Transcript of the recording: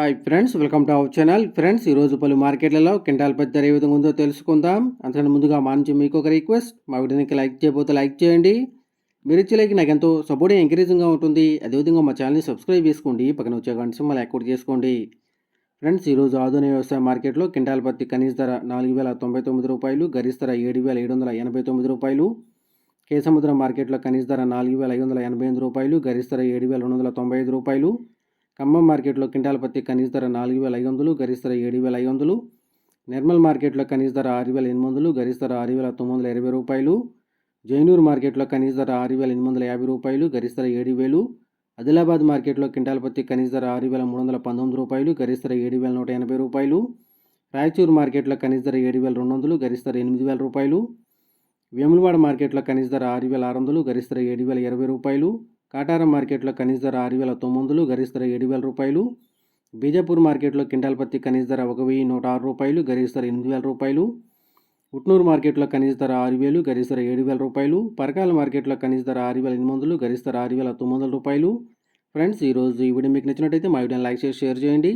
Hi friends welcome to our channel. Friends ఈరోజు పలు మార్కెట్లలో కింటాల్ పెద్ద ధర ఏ విధంగా ఉందో తెలుసుకుందాం. అంతకంటే ముందుగా మా నుంచి మీకు ఒక రిక్వెస్ట్ మా వీడియోకి లైక్ చేయబోతే లైక్ చేయండి. మీరు ఇచ్చే లైక్ నాకు ఎంతో సపోర్ట్ ఎంకరేజింగ్గా ఉంటుంది. అదేవిధంగా మా ఛానల్ని సబ్స్క్రైబ్ చేసుకోండి పక్కన వచ్చే గంట సింబల్ యాక్టివేట్ చేసుకోండి. ఫ్రెండ్స్ ఈరోజు ఆధునిక వ్యవసాయ మార్కెట్లో కింటాల్ పత్తి కనీస ధర నాలుగు వేల తొంభై తొమ్మిది రూపాయలు గరిష్ట ధర ఏడు వేల ఏడు వందల ఎనభై తొమ్మిది రూపాయలు కేసముద్రం మార్కెట్లో కనీస ధర నాలుగు వేల ఐదు వందల ఎనభై ఎనిమిది రూపాయలు గరిష్ట ధర ఏడు వేల రెండు వందల తొంభై ఐదు రూపాయలు ఖమ్మం మార్కెట్లో క్వింటాల్ పత్తి కనీస ధర నాలుగు వేల ఐదు వందలు గరిష్ట ధర ఏడు వేల ఐదు వందలు. నిర్మల్ మార్కెట్లో కనీస ధర ఆరు వేల ఎనిమిది వందలు గరిష్ట ధర ఆరు వేల తొమ్మిది వందల ఇరవై రూపాయలు. జైనూర్ మార్కెట్లో కనీస ధర ఆరు వేల ఎనిమిది వందల యాభై రూపాయలు గరిష్ట ధర ఏడు వేలు. ఆదిలాబాద్ మార్కెట్లో క్వింటాల్ పత్తి కనీస ధర ఆరు వేల మూడు వందల పంతొమ్మిది రూపాయలు గరిష్ట ధర ఏడు వేల నూట ఎనభై రూపాయలు. రాయచూరు మార్కెట్లో కనీస ధర ఏడు వేల రెండు వందలు గరిష్ట ధర ఎనిమిది వేల రూపాయలు. వేములవాడ మార్కెట్లో కనీస ధర ఆరు వేల ఆరు వందలు గరిష్ట ధర ఏడు వేల ఇరవై రూపాయలు. కాటారం మార్కెట్లో కనీస ధర ఆరు వేల తొమ్మిది గరిష్ట ధర ఏడు వేల రూపాయలు. బీజాపూర్ మార్కెట్లో క్వింటాల్ పత్తి కనీస ధర ఒక వెయ్యి నూట ఆరు రూపాయలు గరిష్ట ధర ఎనిమిది వేల రూపాయలు. ఉట్నూరు మార్కెట్లో కనీస ధర ఆరు వేలు గరిష్ట ధర ఏడు వేల రూపాయలు. పరకాల మార్కెట్లో కనీస ధర ఆరు వేల ఎనిమిది వందలు గరిష్ట ధర ఆరు వేల తొమ్మిది వందల రూపాయలు. ఫ్రెండ్స్ ఈరోజు ఈ వీడియో మీకు నచ్చినట్టయితే మా వీడియోని లైక్ చేసి షేర్ చేయండి.